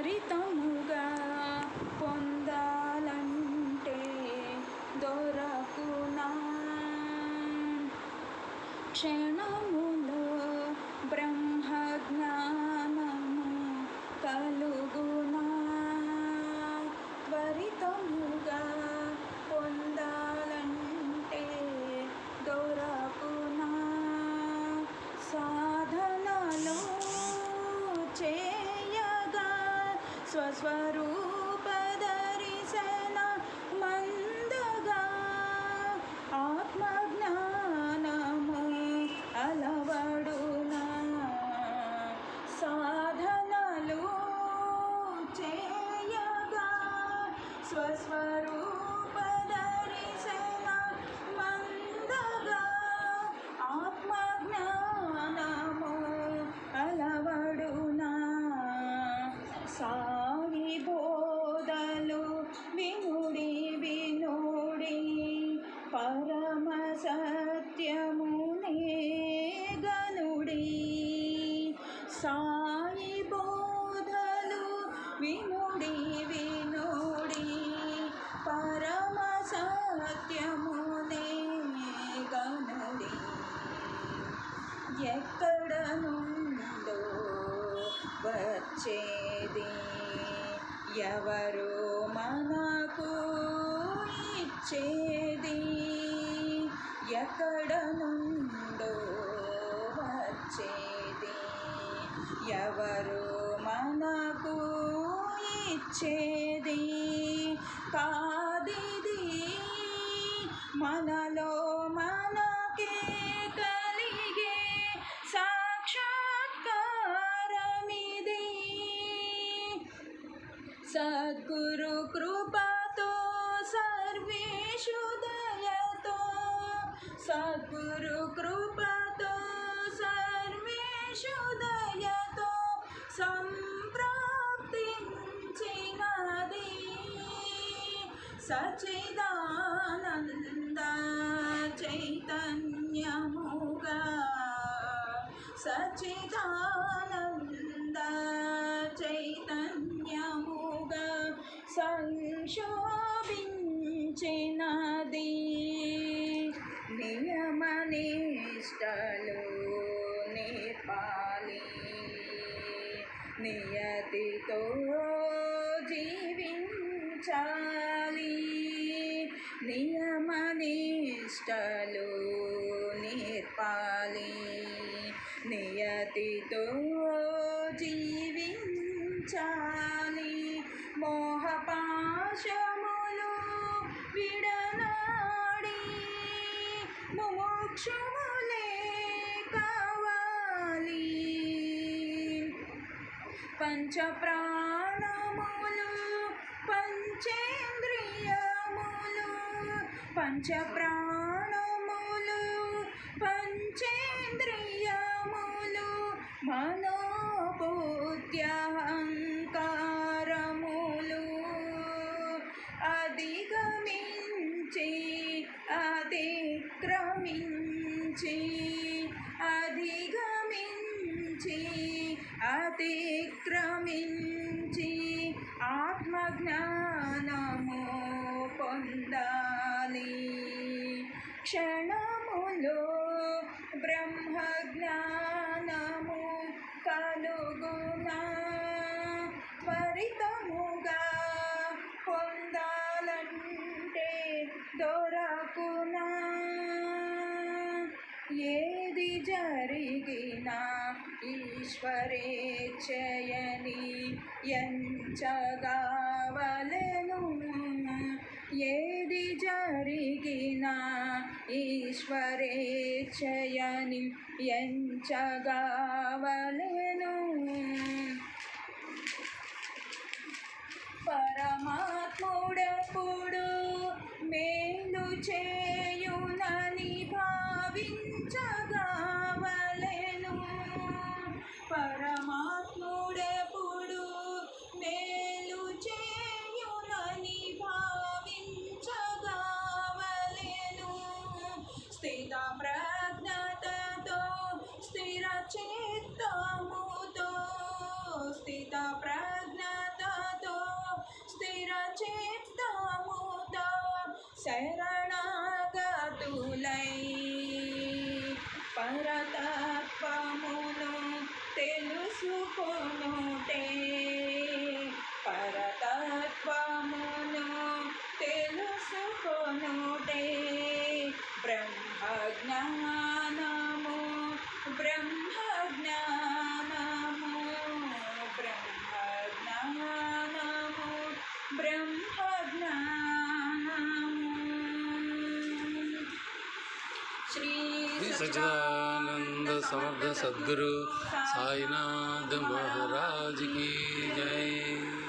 త్వరితముగా పొందాలంటే దొరకునా. క్షణ స్వరూప దరిశన మందగా ఆత్మజ్ఞానము అలవడునా సాధనలు చేయగా స్వస్వరూప దర్శన ఎవరు మనకు ఇచ్చేది? ఎక్కడ నుండో వచ్చేది? ఎవరు మనకు ఇచ్చేది? కాదిది మనలో సద్గురు కృపతో సర్వేషు దయతో సద్గురు కృపతో సర్వేషు దయతో సంప్రాప్తించినది సచిదానంద చైతన్యముగా సచిదానంద సంశోభించినది నియమనిష్టలు నేపాలి. నియతితో జీవించాలి. నియమనిష్టలు నేర్పాలి. పంచ ప్రాణములు పంచేంద్రియములు పంచ ప్రాణములు పంచేంద్రియములు మనోభూత్యా జ్ఞానము పొందాలి. క్షణములో బ్రహ్మ జ్ఞానము కలుగునా. త్వరితముగా పొందాలంటే దొరకునా. ఏది జరిగినా ఈశ్వరేచ్ఛయని ఎంచగా ఏది జరిగినా ఈశ్వరేచ్ఛయని ఎంచగావల శరణాగతులై పరతత్వమును తెలుసుకొను. श्री सच्चिदानंद समर्थ सदगुरु साईनाथ महाराज की जय।